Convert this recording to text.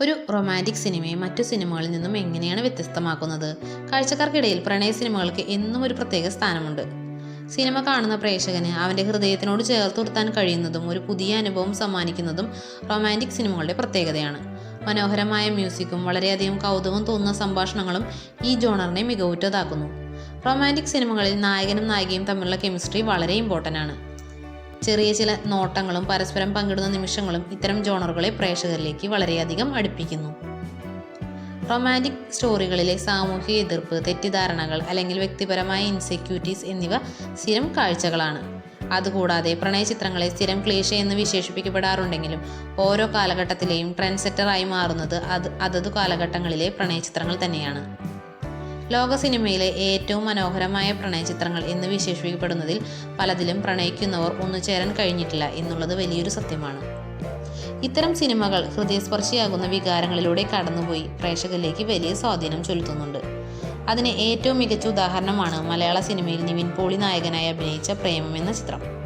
ഒരു റൊമാന്റിക് സിനിമയെ മറ്റു സിനിമകളിൽ നിന്നും എങ്ങനെയാണ് വ്യത്യസ്തമാക്കുന്നത്? കാഴ്ചക്കാർക്കിടയിൽ പ്രണയ സിനിമകൾക്ക് എന്നും ഒരു പ്രത്യേക സ്ഥാനമുണ്ട്. സിനിമ കാണുന്ന പ്രേക്ഷകന് അവന്റെ ഹൃദയത്തിനോട് ചേർത്ത് നിർത്താൻ കഴിയുന്നതും ഒരു പുതിയ അനുഭവം സമ്മാനിക്കുന്നതും റൊമാന്റിക് സിനിമകളുടെ പ്രത്യേകതയാണ്. മനോഹരമായ മ്യൂസിക്കും വളരെയധികം കൗതുകം തോന്നുന്ന സംഭാഷണങ്ങളും ഈ ജോണറിനെ മികവുറ്റതാക്കുന്നു. റൊമാന്റിക് സിനിമകളിൽ നായകനും നായികയും തമ്മിലുള്ള കെമിസ്ട്രി വളരെ ഇമ്പോർട്ടന്റ് ആണ്. ചെറിയ ചില നോട്ടങ്ങളും പരസ്പരം പങ്കിടുന്ന നിമിഷങ്ങളും ഇത്തരം ജോണറുകളെ പ്രേക്ഷകരിലേക്ക് വളരെയധികം അടുപ്പിക്കുന്നു. റൊമാന്റിക് സ്റ്റോറികളിലെ സാമൂഹിക എതിർപ്പ് തെറ്റിദ്ധാരണകൾ അല്ലെങ്കിൽ വ്യക്തിപരമായ ഇൻസെക്യൂരിറ്റീസ് എന്നിവ സ്ഥിരം കാഴ്ചകളാണ്. അതുകൂടാതെ പ്രണയ ചിത്രങ്ങളെ സ്ഥിരം ക്ലീശ എന്ന് വിശേഷിപ്പിക്കപ്പെടാറുണ്ടെങ്കിലും ഓരോ കാലഘട്ടത്തിലെയും ട്രെൻഡ് സെറ്ററായി മാറുന്നത് അത് അതതു കാലഘട്ടങ്ങളിലെ പ്രണയ ചിത്രങ്ങൾ തന്നെയാണ്. ലോക സിനിമയിലെ ഏറ്റവും മനോഹരമായ പ്രണയ ചിത്രങ്ങൾ എന്ന് വിശേഷിപ്പിക്കപ്പെടുന്നതിൽ പലതിലും പ്രണയിക്കുന്നവർ ഒന്നുചേരാൻ കഴിഞ്ഞിട്ടില്ല എന്നുള്ളത് വലിയൊരു സത്യമാണ്. ഇത്തരം സിനിമകൾ ഹൃദയസ്പർശിയാകുന്ന വികാരങ്ങളിലൂടെ കടന്നുപോയി പ്രേക്ഷകരിലേക്ക് വലിയ സ്വാധീനം ചെലുത്തുന്നുണ്ട്. അതിന് ഏറ്റവും മികച്ച ഉദാഹരണമാണ് മലയാള സിനിമയിൽ നിവിൻ പോളി നായകനായി അഭിനയിച്ച പ്രേമം എന്ന ചിത്രം.